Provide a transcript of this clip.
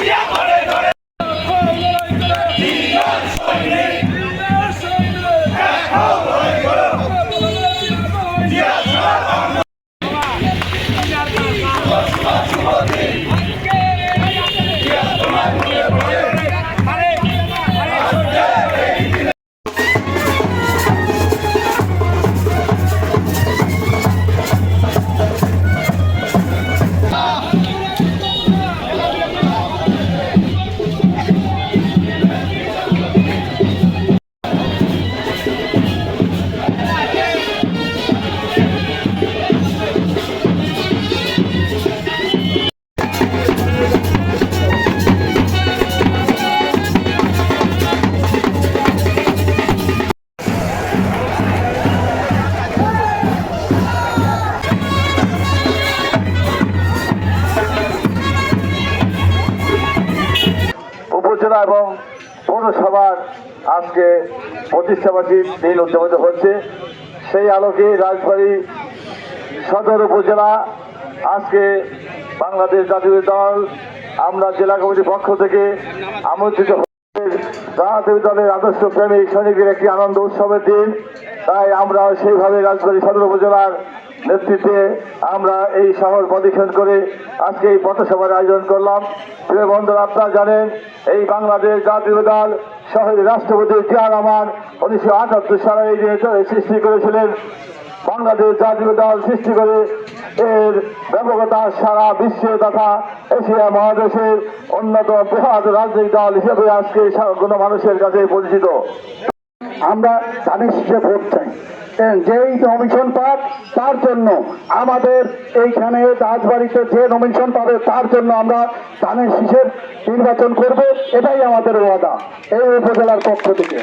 прямо উপজেলা এবং পৌরসভার আজকে প্রতিষ্ঠাবাসী দিন উদযাপিত হচ্ছে। সেই আলোকে রাজবাড়ী সদর উপজেলা আজকে বাংলাদেশ জাতীয় দল আমরা জেলা কমিটির পক্ষ থেকে আমন্ত্রিত জাতীয় দলের আদর্শ প্রেমিক সৈনিকের একটি আনন্দ উৎসবের দিন। তাই আমরা সেইভাবে রাজবাড়ী সদর উপজেলার নেতৃত্বে আমরা এই শহর প্রদক্ষিণ করে আজকে এই পথসভার আয়োজন করলাম। প্রিয় বন্ধুরা, আপনারা জানেন, এই বাংলাদেশ জাতীয় দল শহরের রাষ্ট্রপতি জিয়া রহমান উনিশশো আটাত্তর সালে এই সৃষ্টি করেছিলেন। বাংলাদেশ জাতীয় দল সৃষ্টি করে এর ব্যাপকতা সারা বিশ্বে তথা এশিয়া মহাদেশের অন্যতম বৃহৎ রাজনৈতিক দল হিসেবে আজকে কোনো মানুষের কাছে পরিচিত। আমরা ধানের শীষে ভোট চাই। যেই নমিশন পাক, তার জন্য আমাদের এইখানে রাজবাড়িতে যে নমিশন পাবে, তার জন্য আমরা ধানের শীষের নির্বাচন করব। এটাই আমাদের ওয়াদা, এই উপজেলার পক্ষ থেকে।